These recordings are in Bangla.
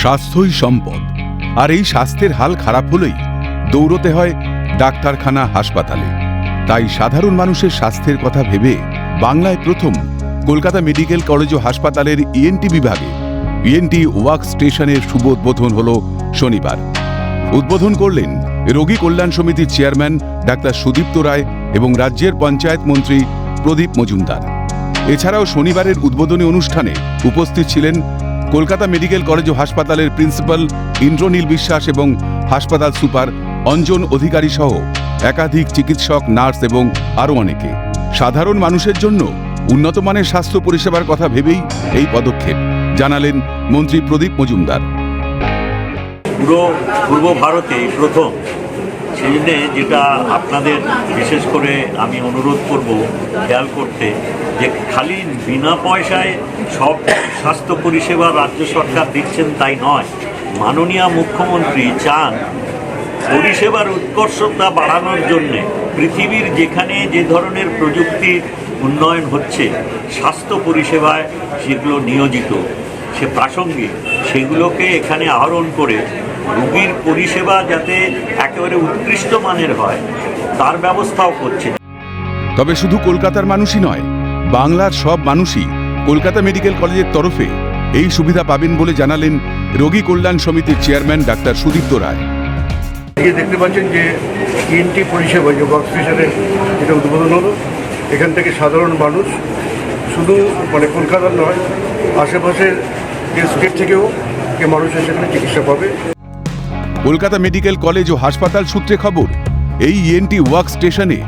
স্বাস্থ্যই সম্পদ। আর এই স্বাস্থ্যের হাল খারাপ হলেই দৌড়তে হয় ডাক্তারখানা হাসপাতালে। তাই সাধারণ মানুষের স্বাস্থ্যের কথা ভেবে বাংলায় প্রথম কলকাতা মেডিকেল কলেজ ও হাসপাতালের ইএনটি বিভাগে ইএনটি ওয়ার্ক স্টেশনের শুভ উদ্বোধন হল শনিবার। উদ্বোধন করলেন রোগী কল্যাণ সমিতির চেয়ারম্যান ডাক্তার সুদীপ্ত রায় এবং রাজ্যের পঞ্চায়েত মন্ত্রী প্রদীপ মজুমদার। এছাড়াও শনিবারের উদ্বোধনী অনুষ্ঠানে উপস্থিত ছিলেন কলকাতা মেডিকেল কলেজ ও হাসপাতালের প্রিন্সিপাল ইন্দ্রনীল বিশ্বাস এবং হাসপাতাল সুপার অঞ্জন অধিকারী সহ একাধিক চিকিৎসক, নার্স এবং আরও অনেকে। সাধারণ মানুষের জন্য উন্নত মানের স্বাস্থ্য পরিষেবার কথা ভেবেই এই পদক্ষেপ, জানালেন মন্ত্রী প্রদীপ মজুমদার। পুরো পূর্ব ভারতে প্রথম। সেই জন্যে যেটা আপনাদের বিশেষ করে আমি অনুরোধ করব খেয়াল করতে যে খালি বিনা পয়সায় সব স্বাস্থ্য পরিষেবা রাজ্য সরকার দিচ্ছেন তাই নয়। মাননীয় মুখ্যমন্ত্রী চান পরিষেবার উৎকর্ষতা বাড়ানোর জন্য পৃথিবীর যেখানে যে ধরনের প্রযুক্তির উন্নয়ন হচ্ছে, স্বাস্থ্য পরিষেবায় সেগুলো নিয়োজিত। সে প্রাসঙ্গিক, সেগুলোকে এখানে আহরণ করে রোগীর পরিষেবা যাতে একেবারে উৎকৃষ্ট মানের হয়, তার ব্যবস্থাও করছে তবে শুধু কলকাতার মানুষই নয়, বাংলার সব মানুষই কলকাতা মেডিকেল কলেজের তরফে এই সুবিধা পাবেন বলে জানালেন রোগী কল্যাণ সমিতির চেয়ারম্যান ডাক্তার সুদীপ্ত রায়। এই দেখতে পাচ্ছেন যে তিনটি পরিষেবা যে ওয়ার্ক স্টেশনের যেটা উদ্বোধন হলো এখান থেকে সাধারণ মানুষ শুধু মানে কলকাতার নয় আশেপাশের যে স্টেট থেকেও যে মানুষ সেখানে চিকিৎসা পাবে। কলকাতা মেডিকেল কলেজ ও হাসপাতাল সূত্রে খবর এই ইএনটি ওয়ার্ক স্টেশনে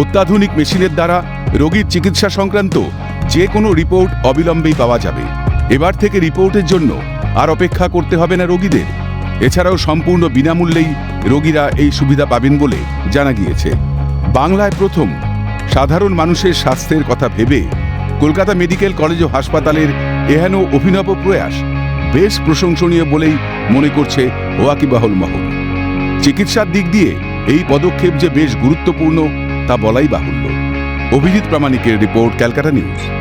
অত্যাধুনিক মেশিনের দ্বারা রোগীর চিকিৎসা সংক্রান্ত যে কোনো রিপোর্ট অবিলম্বেই পাওয়া যাবে। এবার থেকে রিপোর্টের জন্য আর অপেক্ষা করতে হবে না রোগীদের। এছাড়াও সম্পূর্ণ বিনামূল্যেই রোগীরা এই সুবিধা পাবেন বলে জানা গিয়েছে। বাংলায় প্রথম সাধারণ মানুষের স্বাস্থ্যের কথা ভেবে কলকাতা মেডিকেল কলেজ ও হাসপাতালের এহেন অভিনব প্রয়াস বেশ প্রশংসনীয় বলেই মনে করছে ওয়াকিবাহুল মহল। চিকিৎসার দিক দিয়ে এই পদক্ষেপ যে বেশ গুরুত্বপূর্ণ তা বলাই বাহুল্য। অভিজিৎ প্রামাণিকের রিপোর্ট ক্যালকাটা নিউজ।